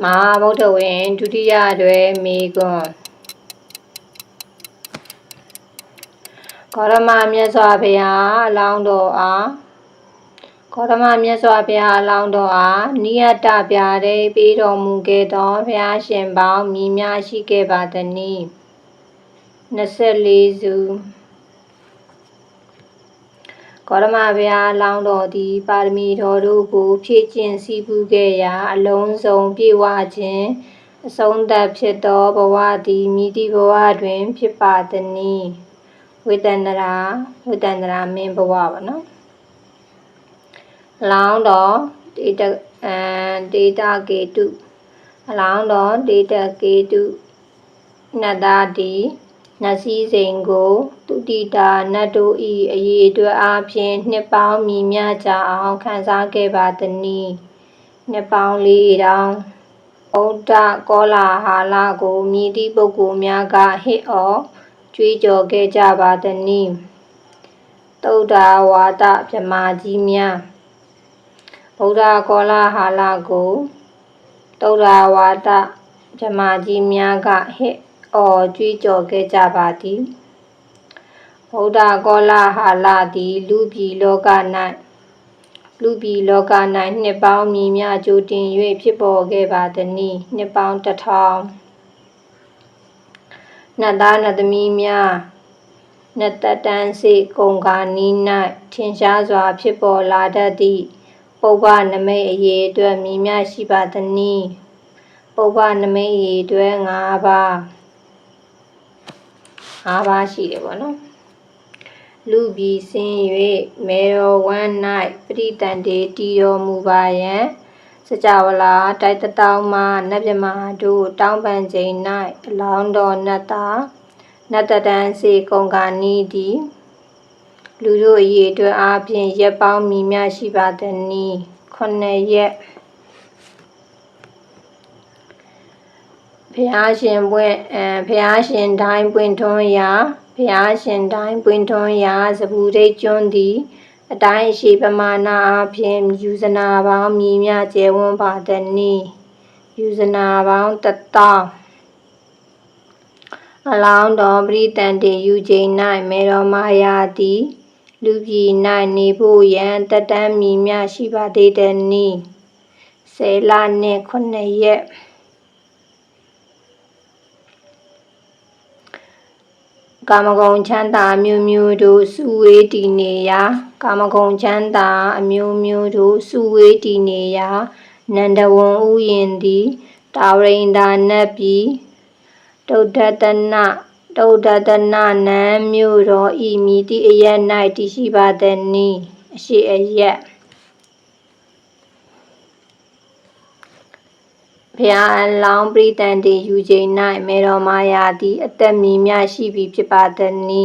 မဟာဗုဒ္ဓဝင်ဒုတိယတွဲမိကွန်းကောရမမြတ်စွာဘုရားအလောင်းတော်အားကောရမမြတ်စွာဘုရားအလောင်းတော်အားနိယတ္တပြာတဲ့ပေးတော်မူခဲ့သောဘုရားရှင်ပေါင်းမြည်များရှိခဲ့ပါသနည်း24စု ကောရမဘုရားလောင်းတော်သည် ပါရမီတော်တို့ကို ဖြည့်ကျင့်စည်းပူးခဲ့ရာ အလုံးစုံပြေဝခြင်းအဆုံးသတ်ဖြစ်သောဘဝသည်မိတိဘဝတွင် ဖြစ်ပါသည်။ဝေတန္တရာဝေတန္တရာမင်းဘဝပါနော်။လောင်းတော်ဒေတာအမ်ဒေတာကေတုအလောင်းတော်ဒေတာကေတုနတ္တာတိ နတ်စည်းစိန်ကိုတုတိတာနတ်တို့ဤအရေးအတွက်အားဖြင့်နှစ်ပေါင်းမြည်များကြအောင်ခံစားခဲ့ပါသည်နီနှစ်ပေါင်းလေးတောင်ဩဒ္ဒကောလာဟာလကိုမြည်သည့်ပုဂ္ဂိုလ်များကဟစ်အော်ကြွေးကြော်ခဲ့ကြပါသည်နီတုဒ္ဒဝါဒဗြမာကြီးများဗုဒ္ဓကောလာဟာလကိုတုဒ္ဒဝါဒဗြမာကြီးများကဟစ် အော်ကြွေးကြော်ခဲ့ကြပါသည်ဗုဒ္ဓကောလာဟာလသည် လူပြည်လောက၌လူပြည်လောက၌နှစ်ပေါင်းမြည်များကြိုတင်၍ဖြစ်ပေါ်ခဲ့ပါသည်နိနှစ်ပေါင်းတစ်ထောင်နတ်သားနတ်သမီးများနတ်တတန်းစေကုံကာနီး၌ထင်ရှားစွာ ဖြစ်ပေါ်လာတတ်သည့်ပုဗ္ဗနမိတ်အရေးအတွက်မြည်များရှိပါသည်နိပုဗ္ဗနမိတ်အရေးအတွက်၅ပါး ၅ပါးရှိတယ်ပေါ့နော်လူပြည်ဆင်း၍မေတော်ဝမ်း၌ပရိတန်တေတည်တော်မူပါယံစကြဝဠာတိုက်တတောင်းမှနတ်မြမာတို့တောင်းပန်ချိန်၌အလောင်းတော်နတ်သာနတ်တတန်းစေကုံကနီးသည်လူတို့အရေးအတွက်အားဖြင့်ရက်ပေါင်းမီများရှိပါသည်နီခုနှစ်ရက် ဘုရားရှင်ပွင့်အဲဘုရားရှင်တိုင်းပွင့်ထွန်းရာဘုရားရှင်တိုင်းပွင့်ထွန်းရာစပူရိတ်ကျွန်းသည်အတိုင်းရှိပမာဏအဖြစ်ယူဇနာပေါင်းမြည်မြကျဲဝန်းပါသည်နိယူဇနာပေါင်းတသောအလောင်းတော်ပရိတန်တေယူချိန်၌မေတော်မာယာသည်လူပြည်၌နေဖို့ရန်တတန်းမြည်မြရှိပါသေးသည်နိဆယ်လနှင့်ခုနှစ်ရက် ကာမဂုဏ်ချမ်းသာအမျိုးမျိုးတို့စုဝေးတည်နေရာကာမဂုဏ်ချမ်းသာအမျိုးမျိုးတို့စုဝေးတည်နေရာနန္ဒဝံဥယျင်သည်တာဝရိန္ဒာနတ်ပြည်တုဒ္ဒတနတုဒ္ဒတနနံမြို့တော်ဤမိတိအယက်၌တည်ရှိပါသည်နိအရှိအယက် ဘုရားအလောင်းပရိတန်တေယူချိန်၌မေတော်မာယာသည်အသက်မီမြရှိပြီဖြစ်ပါသည်နီ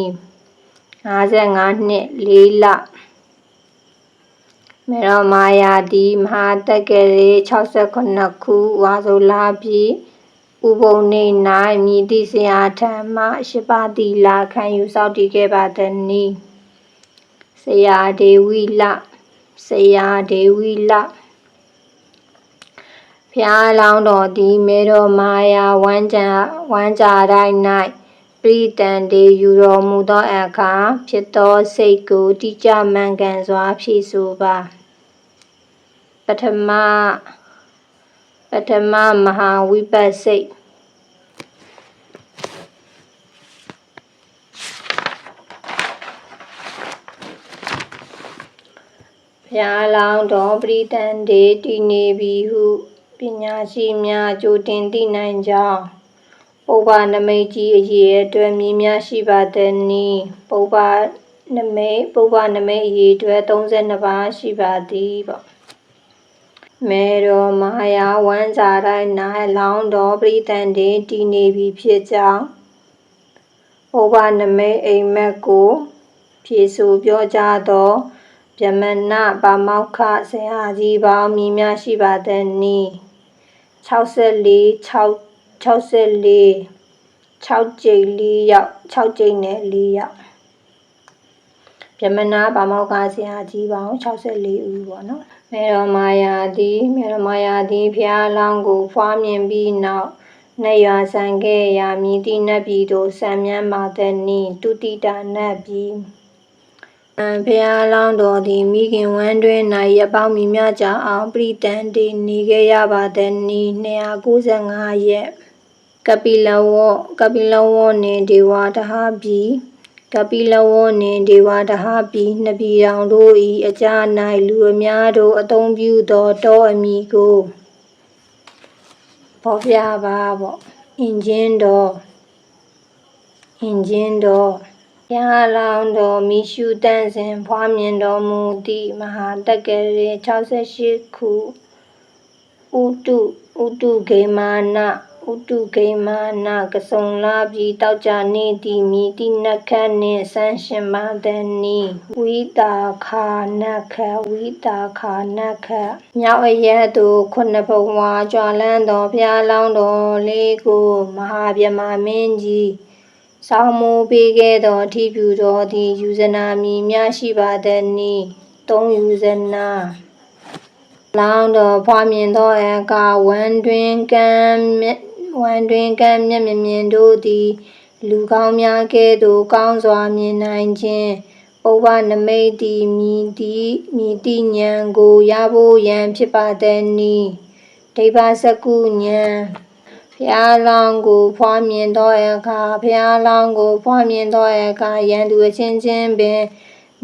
55နှစ်4လမေတော်မာယာသည်မဟာတက္ကရေ69ခုဝါဆိုလာပြီးဥပုံနေ၌မြည်သည့်ဆရာထံမှရှိပါတိလာခံယူဆောက်တည်ခဲ့ပါသည်နီဆရာဒေဝီလဆရာဒေဝီလ ဖျားလောင်းတော်သည်မေတော်မာယာဝမ်းကြဝမ်းကြတိုင်း၌ပရိတန်တေယူတော်မူသောအခါဖြစ်သောစိတ်ကိုတိကျမှန်ကန်စွာဖြည့်ဆိုပါပထမပထမမဟာဝိပတ်စိတ်ဘုရားလောင်းတော်ပရိတန်တေတည်နေပြီဟု ပညာရှိများကြိုတင်သိနိုင်ကြောင်းပုဗ္ဗနမိတ်ကြီးအရေးအတွက်မြည်များရှိပါသည်နီပုဗ္ဗနမိတ်ပုဗ္ဗနမိတ်အရေးအတွက်32ပါးရှိပါသည်ပေါ့မေတော်မဟာယာဝမ်းစာတိုင်း၌လောင်းတော်ပရိသန်တေတည်နေပြီဖြစ်ကြောင်းပုဗ္ဗနမိတ်အိမ်မက်ကိုဖြေဆိုပြောကြားသောဗြဟ္မဏပါမောက္ခဆရာကြီးပေါင်းမြည်များရှိပါသည်နီ 64 6 64 6ကြိမ်4ယောက်6ကြိမ်နဲ့4ယောက်ဗြဟ္မဏဗာမောက္ခဆရာကြီးပေါင်း64ဦးပေါ့နော်မေတော်မာယာသည်မေတော်မာယာသည်ဖျားလောင်းကို ဖွားမြင်ပြီးနောက်နေရွာဆန်ခဲ့ရာမြည်တိနတ်ပြည်သို့ဆံမြန်းမာသည်နိတုတိတာနတ်ပြည် အံဖျားလောင်းတော်သည်မိခင်ဝမ်းတွင်၌ရပောင်းမီမြကြအောင်ပြိတန်တည်နေခဲ့ရပါသည်နိ295ရက်ကပိလဝောကပိလဝောနှင့်ဒေဝတဟပိကပိလဝောနှင့်ဒေဝတဟပိနှစ်ပြည်တော်တို့၏အကြ၌လူအများတို့အသုံးပြုသောတောအမိကိုပေါ်ပြပါပေါ့အင်ဂျင်တော်အင်ဂျင်တော် ရလောင်းတော်မိရှုတန့်စဉ်ဖွားမြင်တော်မူသည့်မဟာတက္ကရေ68ခုဥတုဥတုဂေမာနဥတုဂေမာနကစုံလာပြီးတောက်ကြနေသည်မိတိနခတ်နှင့်ဆန်းရှင်ပါသည်နိဝိတာခာနခတ်ဝိတာခာနခတ်မြောက်အရက်သို့ခုနှစ်ဘဝကြွာလန်းသောဘုရားလောင်းတော်လေးကိုမဟာဗျမမင်းကြီး ဆောင်းမူပေးခဲ့သောအထီးဖြူတော်သည်ယူဇနာမည်များရှိပါသည်နိသုံးယူဇနာလောင်းတော်ဖွားမြင်သောအခါဝမ်းတွင်ကံမြက်ဝမ်းတွင်ကံမျက်မြင်မြင်တို့သည် လူကောင်းများကဲ့သို့ကောင်းစွာမြင်နိုင်ခြင်းပုဗ္ဗနမိတ်တိမြည်တိမြည်တိဉာဏ်ကိုရဖို့ရန်ဖြစ်ပါသည်နိဒိဗ္ဗစကုဉာဏ် ဖျားလောင်းကိုဖွားမြင်သောအခါဖျားလောင်းကိုဖွားမြင်သောအခါယံသူအချင်းချင်းပင်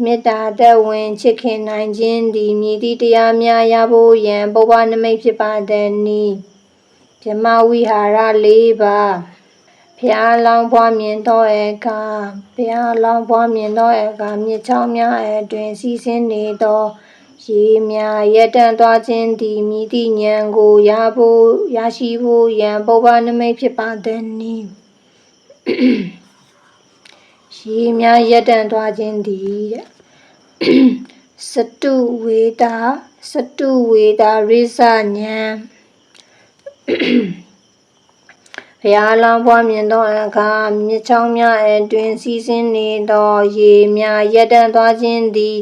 မေတ္တာသက်ဝင်ချစ်ခင်နိုင်ခြင်းသည်မြည်သည့်တရားများရဖို့ရန်ပုဗ္ဗနမိတ်ဖြစ်ပါသည်နိဗြဟ္မဝိဟာရ၄ပါးဖျားလောင်းပွားမြင်သောအခါဖျားလောင်းပွားမြင်သောအခါမြေချောင်းများအတွင်စီးဆင်းနေသော ရေများရက်တန့်သွားခြင်းသည်မြည်သည့်ဉာဏ်ကိုရဖို့ရရှိဖို့ရန်ပုဗ္ဗနမိတ်ဖြစ်ပါသည်နိရေများရက်တန့်သွားခြင်းသည်တဲ့စတုဝေတာစတုဝေတာရိစညံဘုရားလောင်းပွားမြင်သောအခါမြေချောင်းများအတွင်စီးဆင်းနေသော ရေများရက်တန့်သွားခြင်းသည်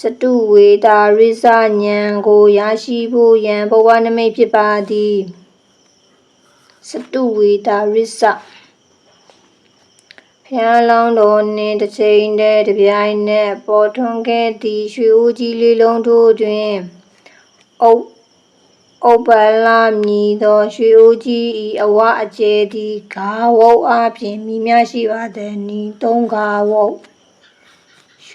စတုဝေတာရိစညံကိုရရှိဖို့ရန်ဘဝနမိတ်ဖြစ်ပါသည်စတုဝေတာရိစဖျားလောင်းတော်နှင့်တစ်ချိန်တည်းတစ်ပြိုင်နက်ပေါ်ထွန်းခဲ့သည့်ရွှေဦးကြီးလေးလုံးတို့တွင်အုပ်ဥပ္ပလာမည်သောရွှေဦးကြီး၏အဝအကျယ်သည်ဂါဝုတ်အပြင်မိများရှိပါသည်နီသုံးဂါဝုတ်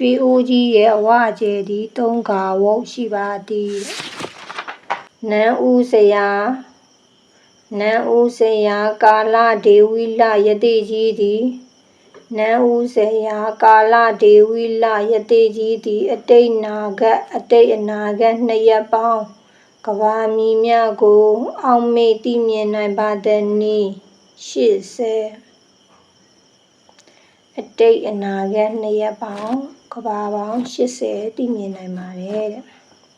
ရွှေဦးကြီးရဲ့အဝအကျယ်သည်သုံးဂါဝုတ်ရှိပါသည်နန်းဦးဆရာနန်းဦးဆရာကာလဒေဝီလယတိကြီးသည်နန်းဦးစေယကာလဒေဝီလယတိကြီးသည်အတိတ်နာဂတ်အတိတ်အနာဂတ်နှစ်ရက်ပေါင်းကဘာမီမြကို အောင်မေ့သိမြင်နိုင်ပါသည်နိ80အတိတ်အနာဂတ်နှစ်ရက်ပေါင်း ကဘာပေါင်း80သိမြင်နိုင်ပါတယ်တဲ့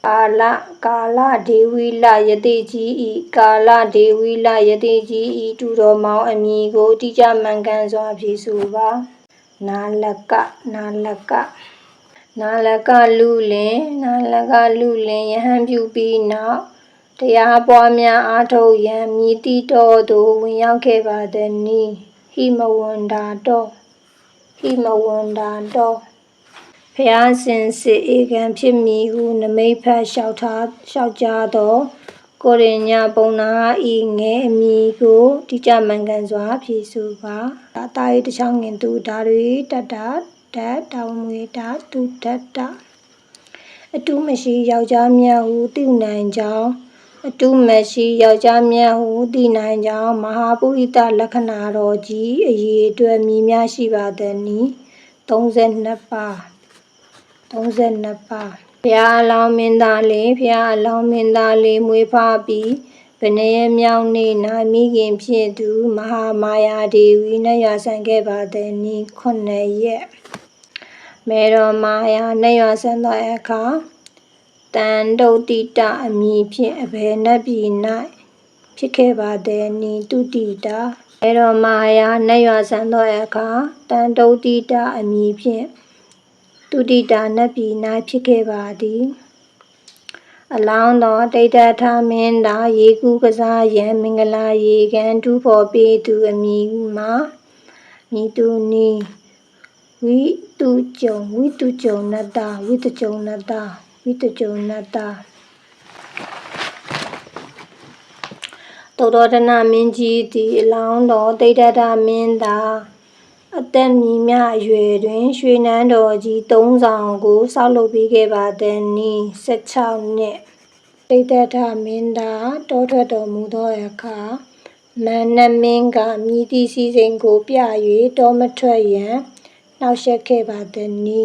ကာလကာလဒေဝီလယတိကြီးဤကာလဒေဝီလယတိကြီးဤတူတော်မောင်အမည်ကိုတိကျမှန်ကန်စွာဖြေဆိုပါနာလကနာလကနာလကလူလင်နာလကလူလင်ယဟန်ပြုပြီးနောက်တရားပွားများအားထုတ်ရန်မြည်တိတော်သို့ဝင်ရောက်ခဲ့ပါသည်နိဟိမဝန္တာတော်ဟိမဝန္တာတော် ဖျားစင်စစ်ဧကံဖြစ်မည်ဟုနမိတ်ဖတ်လျှောက်ထားလျှောက်ကြားသောကိုရိညာပုံနာဤငယ်အမိကိုတိကျမှန်ကန်စွာဖြေဆိုပါဒါတာရေးတစ်ချောင်းငင်သူဒါတွေတတ္တဓာတ်တောင်းမွေတာသူတတ္တအတုမရှိယောက်ျားမြတ်ဟုသိနိုင်ကြောင်းအတုမရှိယောက်ျားမြတ်ဟုသိနိုင်ကြောင်းမဟာပုရိသလက္ခဏာတော်ကြီးအရေးအတွက်မြည်များရှိပါသည်နီ32ပါး 32ပါးဘုရားအလောင်းမင်းသားလေးဘုရားအလောင်းမင်းသားလေးမွေးဖွားပြီးဗနေရမြောင်နေနာမိခင်ဖြစ်သူမဟာမာယာဒေဝီနဲ့ရဆိုင်ခဲ့ပါသည်နီ9ရက်မေတော်မာယာနဲ့ရဆန်းသောအခါတန်တုတ်တိတအမည်ဖြင့်အဘယ်နတ်ပြည်၌ဖြစ်ခဲ့ပါသည်နီတုတိတာမေတော်မာယာနဲ့ရဆန်းသောအခါတန်တုတ်တိတအမည်ဖြင့် တုတိတာနတ်ပြည်၌ဖြစ်ခဲ့ပါသည်အလောင်းတော်တိတ်တထမင်းသာရေကူးကစားရန်မင်္ဂလာရေကန်တူဖော်ပေးသူအမိမှာမိသူနီဝိတုကြုံဝိတုကြုံနတ္တဝိတကြုံနတ္တဝိတကြုံနတ္တတောတော်ဒနာမင်းကြီးသည်အလောင်းတော်တိတ်တထမင်းသာ အသက်မီမြအရွယ်တွင် ရွှေနန်းတော်ကြီး၃ဆောင်ကို ဆောက်လုပ်ပေးခဲ့ပါသည်နီ16နှစ်တိတ်တထမင်းသာတောထွက်တော်မူသောအခါမန္နမင်းကမြည်သည့်စီစဉ်ကို ပြ၍တောမထွက်ရန်နှောက်ယှက်ခဲ့ပါသည်နီ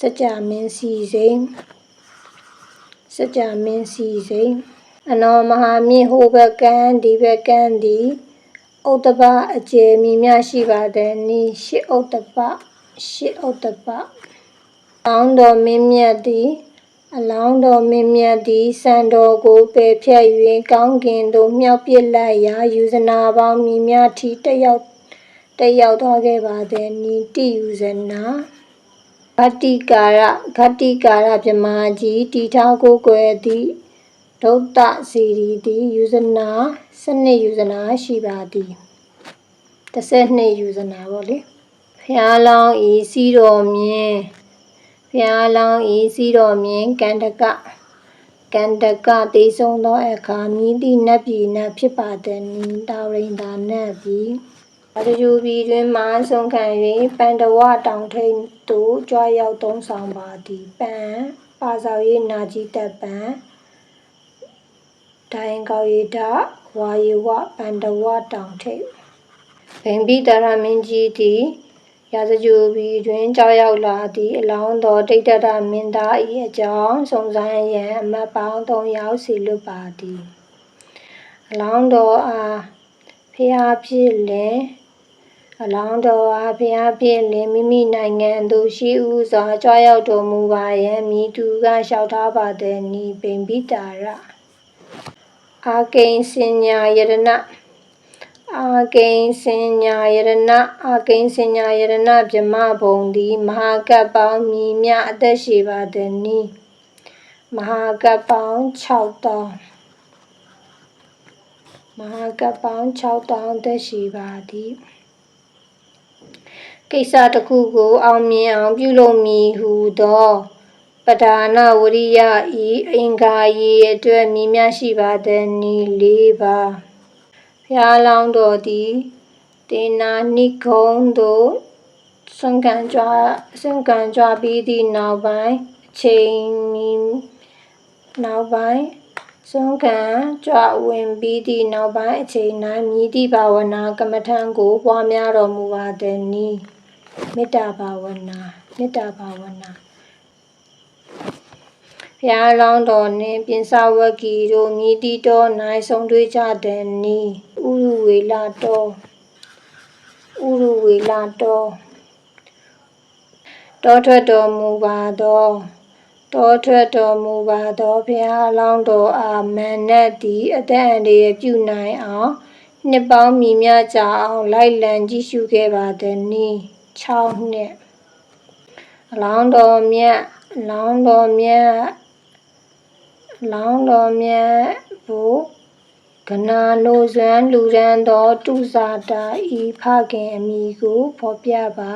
စကြမင်းစီစဉ်စကြမင်းစီစဉ်အနောမဟာမြင့်ဟိုဘက်ကန်းဒီဘက်ကန်းသည် ဥတ္တပအကျယ်မြများရှိပါသည်နီရှစ်ဥတ္တပရှစ်ဥတ္တပလောင်းတော်မင်းမြတ်သည်အလောင်းတော်မင်းမြတ်သည်စံတော်ကိုပယ်ဖြတ်၍ကောင်းကင်သို့မြောက်ပစ်လိုက်ရာယူဇနာပေါင်းမြည်များထီတက်ရောက်တက်ရောက်သွားခဲ့ပါသည်နီတိယူဇနာဂတ္တိကာရဂတ္တိကာရမြမကြီးတီထားကိုကွယ်သည့် ဒုတ်တစီရီသည်ယူဇနာစနစ်ယူဇနာရှိပါသည်12ယူဇနာပေါ့လေဖျားလောင်းဤစီတော်မြင်းဖျားလောင်းဤစီတော်မြင်းကန္တကကန္တကတေဆုံးသောအခါမြည်သည့်နတ်ပြည်နတ်ဖြစ်ပါသည်နီတာရိန်သာနတ်ပြည်အတယူပြည်တွင်မှဆုံးခံ၍ပန္တဝတောင်ထိန်သို့ကြွားရောက်သုံးဆောင်ပါသည်ပန်ပါဆောင်၍နာကြီးတပ်ပန် ဒိုင်ကောက်ရဒဝါယေဝပန္တဝတောင်ထိပ်ဗိမ္ပိတရမင်းကြီးသည်ရာဇဂျူဘီတွင်ကြောက်ရောက်လာသည့်အလောင်းတော်တိတ်တရမင်းသား၏အကြောင်းစုံစမ်းရန်အမတ်ပေါင်း၃ယောက်စီလွတ်ပါသည်အလောင်းတော်အားဖျားဖြစ်လင်အလောင်းတော်အားဖျားဖြစ်လင်မိမိနိုင်ငံသို့ရှိဥစွာကြွားရောက်တော်မူပါရန်မိသူကလျှောက်ထားပါသည်နီဗိမ္ပိတာရ အာကိဉ္စဉ္ညာယရဏအာကိဉ္စဉ္ညာယရဏအာကိဉ္စဉ္ညာယရဏဗြမဘုံသည်မဟာကပ္ပေါင်းမြည်မြအသက်ရှိပါသည်နီမဟာကပ္ပေါင်း6000မဟာကပ္ပေါင်း6000သက်ရှိပါသည်ကိစ္စတစ်ခုကိုအောင်မြင်အောင်ပြုလုပ်မည်ဟူသော ပဒါနဝရိယဤအင်္ဂါရေအတွက်မြည်များရှိပါသည်နီ၄ပါးဖျားလောင်းတော်သည်တေနာနိဂုံသို့စွန့်ကန်ကြွစွန့်ကန်ကြွပြီးသည့်နောက်ပိုင်းအချိန်နောက်ပိုင်းစွန့်ကန်ကြွဝင်ပြီးသည့်နောက်ပိုင်းအချိန်၌မြည်သည့်ဘာဝနာကမ္မထံကိုပွားများတော်မူပါသည်နီမေတ္တာဘာဝနာမေတ္တာဘာဝနာ ဖျားလောင်းတော်နှင့်ပြင်စဝကီတို့မြည်တိတော်၌ဆုံတွေ့ကြသည်နီဥရဝေလာတော်ဥရဝေလာတော်တောထွက်တော်မူပါသောတောထွက်တော်မူပါသောဘုရားလောင်းတော်အားမန်နတ်သည်အသက်အန္တရာယ်ပြုနိုင်အောင်နှစ်ပေါင်းမြည်များကြာအောင်လိုက်လံကြည့်ရှုခဲ့ပါသည်နီ6နှစ်အလောင်းတော်မြတ်အလောင်းတော်မြတ်အ လောင်းတော်မြတ်ဘုကနာနိုဇံလူရန်တော်တုဇာတာဤဖခင်အမိကိုဖော်ပြပါ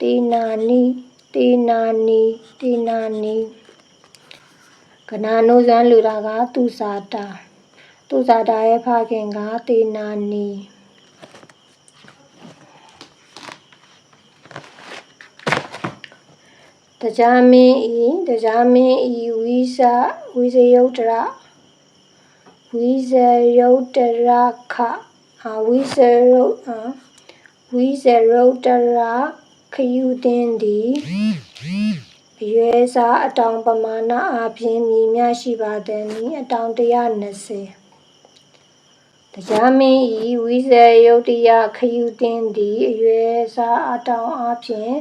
တေနာနီတေနာနီတေနာနီကနာနိုဇံလူတာကသူဇာတာသူဇာတာရဲ့ဖခင်ကတေနာနီ တရားမင်းဤတရားမင်းဤဝိဇဝိဇယုတ်တရဝိဇယုတ်တရခအဝိဇရုတ်ဝိဇရုတ်တရခယူတင်သည်အရွယ်စားအတောင်ပမာဏအပြင်မြည်များရှိပါသည်နီအတောင်120တရားမင်းဤဝိဇယုတ်တရခယူတင်သည်အရွယ်စားအတောင်အပြင်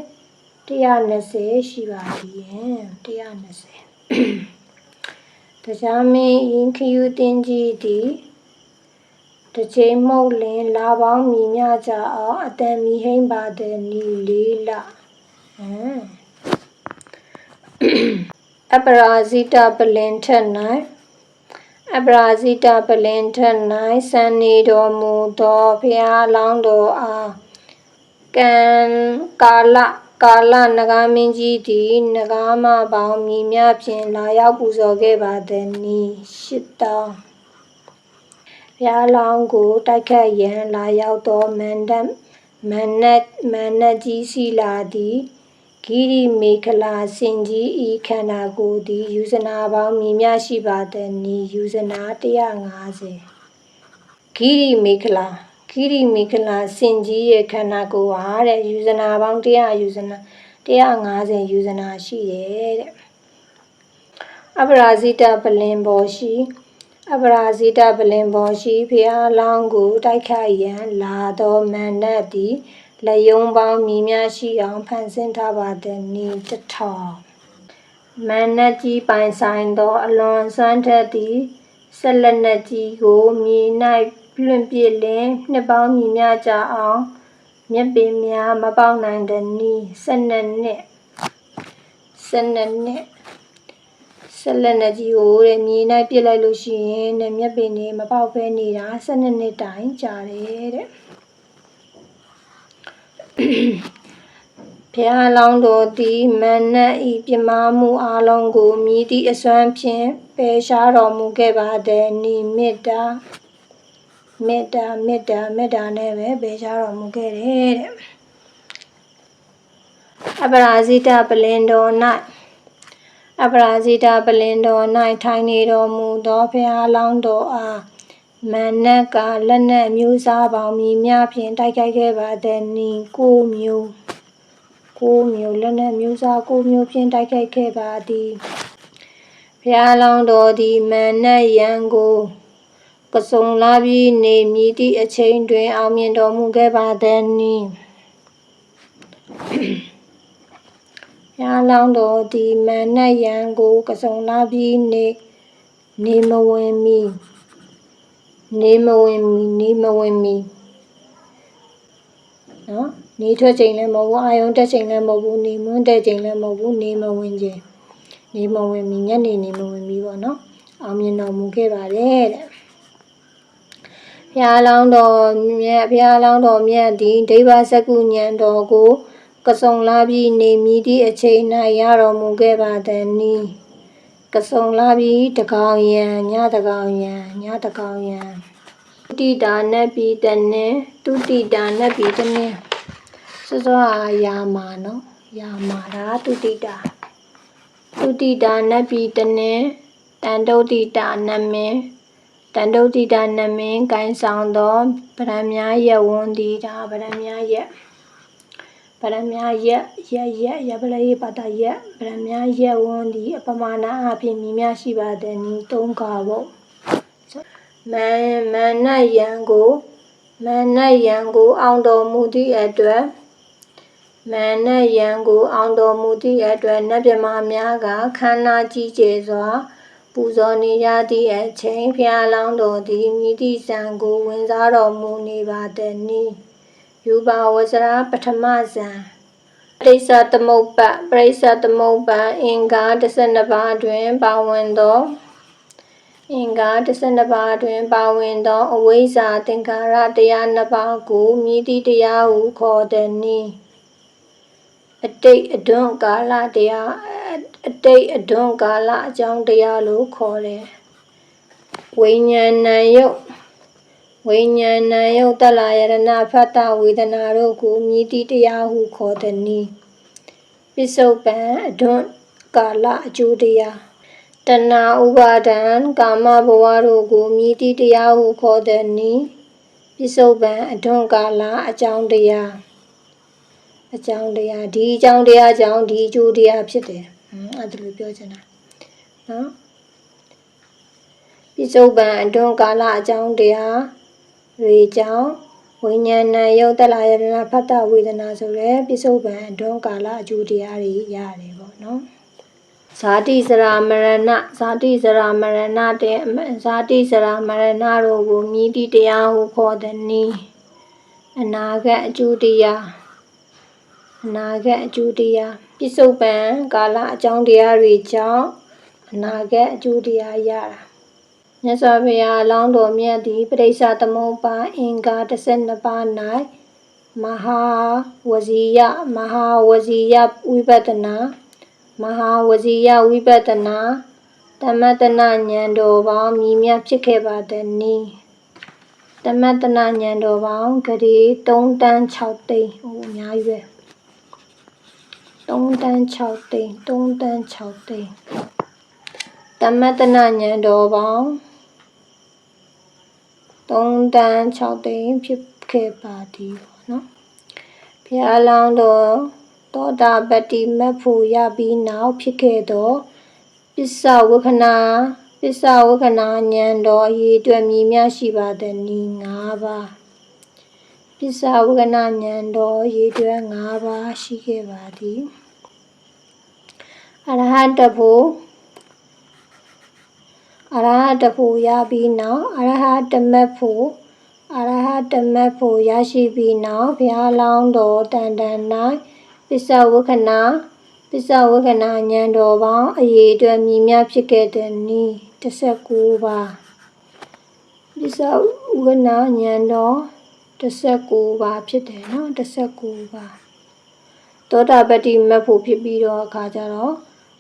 120ရှိပါသည်ယင်120တရားမင်းယင်ခယူတင်ကြီးသည်တစ်ချိန်မှုတ်လင်လာပေါင်းမြည်မြကြအောင်အတန်မီဟိမ့်ပါတဲ့နီလေးလဟမ်အပရာဇိတပလင်ထက်၌အပရာဇိတပလင်ထက်၌စံနေတော်မူသောဘုရားလောင်းတော်အားကံကာလ ကာလနဂါမင်းကြီးသည်နဂါမပေါင်းမြည်များဖြင့်လာရောက်ပူဇော်ခဲ့ပါသည်နီရှစ်တောင်းဘုရားလောင်းကိုတိုက်ခတ်ရန်လာရောက်သောမန္တမန္နမန္နကြီးစီလာသည်ဂိရိမေခလာစင်ကြီးဤခန္ဓာကိုယ်သည်ယူဇနာပေါင်းမြည်များရှိပါသည်နီယူဇနာ150ဂိရိမေခလာ ဂိရိမေခလာစင်ကြီးရဲ့ခန္ဓာကိုယ်ဟာတဲ့ယူဇနာပေါင်း100ယူဇနာ150ယူဇနာရှိတယ်တဲ့အပရာဇိတပလင်ဘောရှိအပရာဇိတပလင်ဘောရှိဖျားလောင်းကိုတိုက်ခိုက်ရန်လာသောမန္တသည်လက်ယုံပေါင်းမြည်များရှိအောင်ဖန်ဆင်းထားပါသည်နီတထောင်မန္တကြီးပိုင်ဆိုင်သောအလွန်စွမ်းထက်သည်ဆက်လက်နက်ကြီးကိုမြေ၌ လွင့်ပြစ်လင်နှစ်ပေါင်းမြည်များကြအောင်မြက်ပင်များမပေါက်နိုင်သည်နီဆက်နှစ်နှစ်ဆက်နှစ်နှစ်ဆက်လက်နဲ့ကြီးကိုတဲ့မြေ၌ပြစ်လိုက်လို့ရှိရင်တဲ့မြက်ပင်တွေမပေါက်ဖဲနေတာ12နှစ်တိုင်ကြာတယ်တဲ့ဘုရားလောင်းတော်သည်မန္နဤပြမမှုအလုံးကိုမြည်သည့်အစွမ်းဖြင့်ပယ်ရှားတော်မူခဲ့ပါသည်နိမေတ္တာ မေတ္တာမေတ္တာမေတ္တာနဲ့ပဲပယ်ရှားတော်မူခဲ့တယ်တဲ့အပရာဇိတပလင်တော်၌အပရာဇိတပလင်တော်၌ထိုင်နေတော်မူသောဘုရားလောင်းတော်အားမန္နကလက်နက်မျိုးစားပေါင်းမြည်များဖြင့်တိုက်ခိုက်ခဲ့ပါသည်နိကိုမျိုးကိုမျိုးလက်နက်မျိုးစားကိုမျိုးဖြင့်တိုက်ခိုက်ခဲ့ပါသည်ဘုရားလောင်းတော်သည်မန္နယံကို ကစုံလာပြီးနေမြည်သည့်အချိန်တွင် အောင်မြင်တော်မူခဲ့ပါသည်နိဘုရားလောင်းတော်သည်မန္နယံကိုကစုံလာပြီးနေနေမဝင်မီနေမဝင်မီနေမဝင်မီနော်နေထွက်ချိန်လည်းမဟုတ်ဘူးအာယုံတက်ချိန်လည်းမဟုတ်ဘူးနေမွန်းတက်ချိန်လည်းမဟုတ်ဘူးနေမဝင်ချိန်နေမဝင်မီညနေနေမဝင်မီပေါ့နော်အောင်မြင်တော်မူခဲ့ပါတယ်တဲ့ ဘုရားလောင်းတော်မြတ်ဘုရားလောင်းတော်မြတ်သည်ဒိဗ္ဗစကုညံတော်ကိုကစုံလာပြီးနေမိသည့်အချိန်၌ရတော်မူခဲ့ပါသည်နီကစုံလာပြီးတကောင်ယံညတကောင်ယံညတကောင်ယံတုတိတာနတ်ပြည်တနေတုတိတာနတ်ပြည်တနေစောစောအာယာမာနော်ယာမာတာတုတိတာတုတိတာနတ်ပြည်တနေတန်တုတိတာနမင်း တန်တုတိတာနမင်းကိုင်းဆောင်သောဗရမ ्या ရဲ့ဝန်းဒီတာဗရမ ्या ရဲ့ဗရမ ्या ရဲ့ရဲ့ရဲ့ရပလေးပါတာရဲ့ဗရမ ्या ရဲ့ဝန်းဒီအပမာဏအဖြစ်မြည်များရှိပါသည်နီသုံးကားပေါ့မန်မန်နယံကိုမန်နယံကို အောင်တော်မူသည့်အတွက်မန်နယံကို အောင်တော်မူသည့်အတွက်နတ်မြမများကခန္ဓာကြီးကျယ်စွာ ပူဇော်နေရသည့်အချိန်ဖျားလောင်းတော်သည်မိတိဆံကိုဝင်စားတော်မူနေပါသည်နိယူပါဝဇရာပထမဇံပရိစ္ဆသမုပ္ပပရိစ္ဆသမုပ္ပအင်္ဂါ12ပါးတွင်ပါဝင်သောအင်္ဂါ12ပါးတွင်ပါဝင်သောအဝိဇ္ဇာသင်္ခါရတရားနှစ်ပါးကိုမြည်သည့်တရားဟုခေါ်သည်နိ အတိတ်အဒွန့်ကာလတရားအတိတ်အဒွန့်ကာလအကြောင်းတရားလို့ခေါ်တယ်ဝိညာဏယုတ်ဝိညာဏယုတ်တလာယရဏဖတ်တဝေဒနာတို့ကိုမြည်သည့်တရားဟုခေါ်သည်နိပစ္စုပန်အဒွန့်ကာလအကျိုးတရားတဏှာဥပါဒံကာမဘဝတို့ကိုမြည်သည့်တရားဟုခေါ်သည်နိပစ္စုပန်အဒွန့်ကာလအကြောင်းတရား အကြောင်းတရားဒီအကြောင်းတရားကြောင့်ဒီအကျိုးတရားဖြစ်တယ်အဲ့ဒါလိုပြောချင်တာနော်ပစ္စုပန်အတွန်းကာလအကြောင်းတရားတွေကြောင့်ဝိညာဏယုတ်တလာယတနာဖတ်တဝေဒနာဆိုရဲပစ္စုပန်အတွန်းကာလအကျိုးတရားတွေရတယ်ပေါ့နော်ဇာတိစရာမရဏဇာတိစရာမရဏတဲ့ဇာတိစရာမရဏတို့ကိုမြည်တိတရားဟုခေါ်သည်နီအနာဂတ်အကျိုးတရား အနာဂတ်အကျိုးတရားပြစ္ဆုတ်ပံကာလအကြောင်းတရားတွေကြောင့်အနာဂတ်အကျိုးတရားရတာမြတ်စွာဘုရားအလောင်းတော်မြတ်သည်ပရိစ္ဆသမုပ္ပါအင်္ဂါ12ပါး၌မဟာဝဇီယမဟာဝဇီယဝိပဿနာမဟာဝဇီယဝိပဿနာတမတနာဉာဏ်တော်ပေါင်းမြည်မြတ်ဖြစ်ခဲ့ပါသည်နီတမတနာဉာဏ်တော်ပေါင်းဂရေ3တန်း6သိန်းဟိုအများကြီးပဲ 3တန်း6သိန်း3တန်း6သိန်းတမတနာဉာဏ်တော်ပေါင်း3တန်း6သိန်းဖြစ်ခဲ့ပါသည်ပေါ့နော်ဘုရားလောင်းတော်သောတာပတ္တိမတ်ဖို့ရပြီးနောက်ဖြစ်ခဲ့သောပစ္စဝကနာပစ္စဝကနာဉာဏ်တော်အရေးအတွက်မြည်များရှိပါသည်နီ၅ပါး ပစ္စဝကနာဉာဏ်တော်အရေးအတွက်၅ပါးရှိခဲ့ပါသည်အရဟတဖို့အရဟတဖို့ရပြီးနောက်အရဟတမတ်ဖို့အရဟတမတ်ဖို့ရရှိပြီးနောက်ဘုရားလောင်းတော်တန်တန်၌ပစ္စဝကနာပစ္စဝကနာဉာဏ်တော်ပေါင်းအရေးအတွက်မြည်များဖြစ်ခဲ့တဲ့နီး19ပါးပစ္စဝကနာဉာဏ်တော် 19ပါးဖြစ်တယ်နော်19ပါးသောတာပတ္တိမတ်ဖို့ဖြစ်ပြီးတော့အခါကျတော့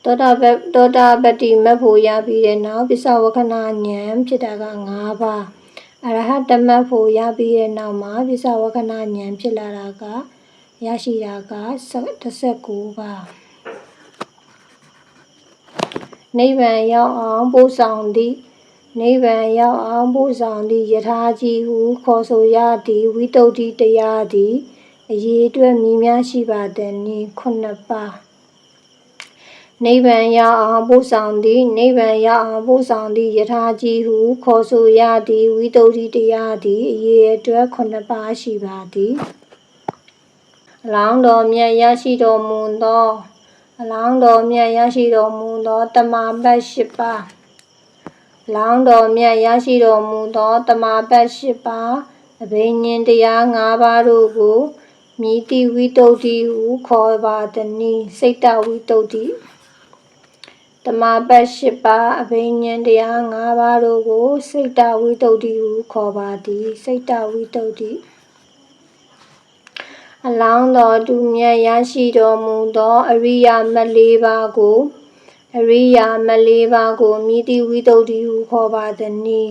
သောတာပတ္သောတာပတ္တိမတ်ဖို့ရပြီးတဲ့နောက်ပစ္စဝကနာဉာဏ်ဖြစ်တာက5ပါးအရဟတမတ်ဖို့ရပြီးတဲ့နောက်မှာပစ္စဝကနာဉာဏ်ဖြစ်လာတာကရရှိတာက19ပါးနိဗ္ဗာန်ရောက်အောင်ပို့ဆောင်သည့် နိဗ္ဗာန်ရောက်အောင်ပို့ဆောင်သည့်ယထာကြီးဟုခေါ်ဆိုရသည့်ဝိတုဒ္ဓိတရားသည်အရေးအတွက်မြည်များရှိပါသည်နိခုနှစ်ပါးနိဗ္ဗာန်ရောက်အောင်ပို့ဆောင်သည့်နိဗ္ဗာန်ရောက်အောင်ပို့ဆောင်သည့်ယထာကြီးဟုခေါ်ဆိုရသည့်ဝိတုဒ္ဓိတရားသည်အရေးအတွက်ခုနှစ်ပါးရှိပါသည်အလောင်းတော်မြတ်ရရှိတော်မူသောအလောင်းတော်မြတ်ရရှိတော်မူသောတမန်ပတ်၈ပါးအ လောင်းတော်မြတ်ရရှိတော်မူသောတမန်ပတ်၈ပါးအဘိညာဉ်တရား၅ပါးတို့ကိုမိတိဝိတုဒ္ဓိဟုခေါ်ပါသည်နိစိတ်တဝိတုဒ္ဓိတမန်ပတ်၈ပါးအဘိညာဉ်တရား၅ပါးတို့ကို စိတ်တဝိတုဒ္ဓိဟုခေါ်ပါသည်စိတ်တဝိတုဒ္ဓိအလောင်းတော်သူမြတ်ရရှိတော်မူသောအရိယာမတ်လေးပါးကို အရိယာမတ်လေးပါးကိုမိတိဝိတုဒ္ဓိဟုခေါ်ပါသည်နိ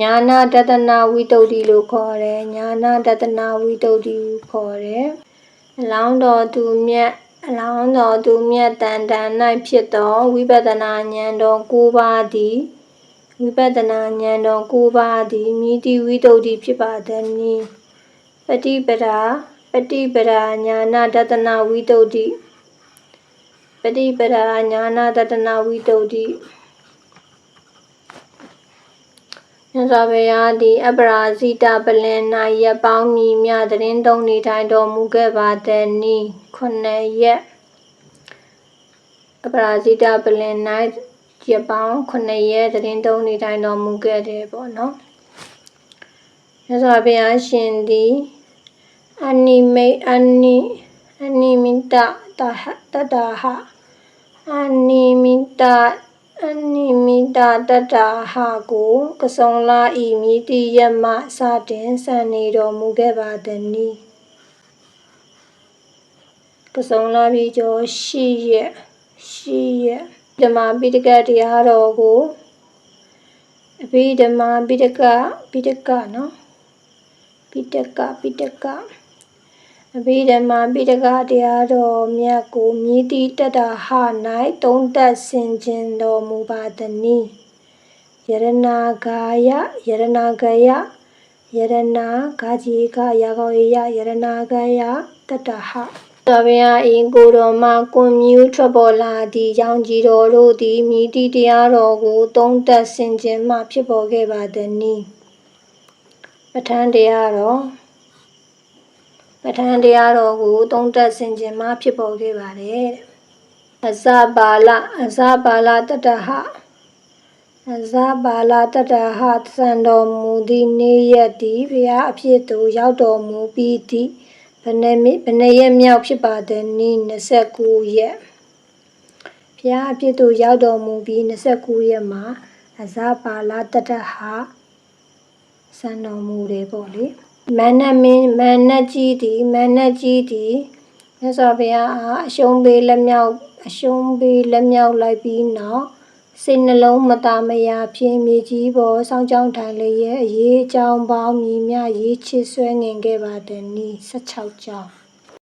ညာနာတတနာဝိတုဒ္ဓိလို့ခေါ်တယ်ညာနာတတနာဝိတုဒ္ဓိဟုခေါ်တယ်အလောင်းတော်သူမြတ်အလောင်းတော်သူမြတ်တန်တန်၌ဖြစ်သောဝိပဿနာဉာဏ်တော်၉ပါးသည်ဝိပဿနာဉာဏ်တော်၉ပါးသည်မိတိဝိတုဒ္ဓိဖြစ်ပါသည်နိပฏิပဒါ ပฏิပဒါညာနာတတနာဝိတုဒ္ဓိပฏิပဒါညာနာတတနာဝိတုဒ္ဓိမြတ်စွာဘုရားသည်အပရာဇိတပလင်၌ရပောင်းမြည်မြသတင်းသုံးနေထိုင်တော်မူခဲ့ပါသည်နိခုနှစ်ရက်အပရာဇိတပလင်၌ရပောင်းခုနှစ်ရက်သတင်းသုံးနေထိုင်တော်မူခဲ့တယ်ပေါ့နော်မြတ်စွာဘုရားရှင်သည် အနိမိတ်အနိအနိမိတတဟတတဟအနိမိတအနိမိတတတဟကိုကစုံလာဤမိတိယမစတင်စံနေတော်မူခဲ့ပါသည်နိကစုံလာပြီးကျော်ရှိရက်ရှိရက်ဓမ္မပိဋကတရားတော်ကိုအဘိဓမ္မာပိဋကပိဋကနော်ပိဋကပိဋက အဘိဓမ္မာပိဋကတရားတော်မြတ်ကိုမြည်တိတတဟ၌သုံးသက်ဆင်ခြင်တော်မူပါသည်နိယရနာဂာယယရနာဂယယရနာဂာကြီးကရာဂောယယရနာဂယတတဟသဗ္ဗယအင်ကိုတော်မှကွန်မြူးထွက်ပေါ်လာသည့်ရောင်ကြီးတော်တို့သည်မိတိတရားတော်ကိုသုံးသက်ဆင်ခြင်မှဖြစ်ပေါ်ခဲ့ပါသည်နိပဋ္ဌာန်းတရားတော် ပဋ္ဌာန်းတရားတော်ကိုသုံးသက်ဆင်ခြင်မှဖြစ်ပေါ်ခဲ့ပါတယ်တဲ့အဇပါလအဇပါလတတဟအအဇပါလာတတဟသံတော်မူသည့်နေ့ရက်သည်ဘုရားအဖြစ်သို့ရောက်တော်မူပြီးသည့်ဘယ်နှစ်မိဘယ်နှစ်ရက်မြောက်ဖြစ်ပါသည်နည်း29ရက်ဘုရားအဖြစ်သို့ရောက်တော်မူပြီး29ရက်မှာအဇပါလာတတဟစံတော်မူတယ်ပေါ့လေ မန္နမင်းမန္နကြီးသည်မန္နကြီးသည်မြတ်စွာဘုရားအားအရှုံးပေးလက်မြောက်အရှုံးပေးလက်မြောက်လိုက်ပြီးနောက်စိတ်နှလုံးမသာမယာဖြင့်မြေကြီးပေါ်ဆောင်းကြောင်းထိုင်လျက်အရေးအကြောင်းပေါင်းမြည်မြရေးချစ်ဆွဲငင်ခဲ့ပါသည်နီ16ကြောင်း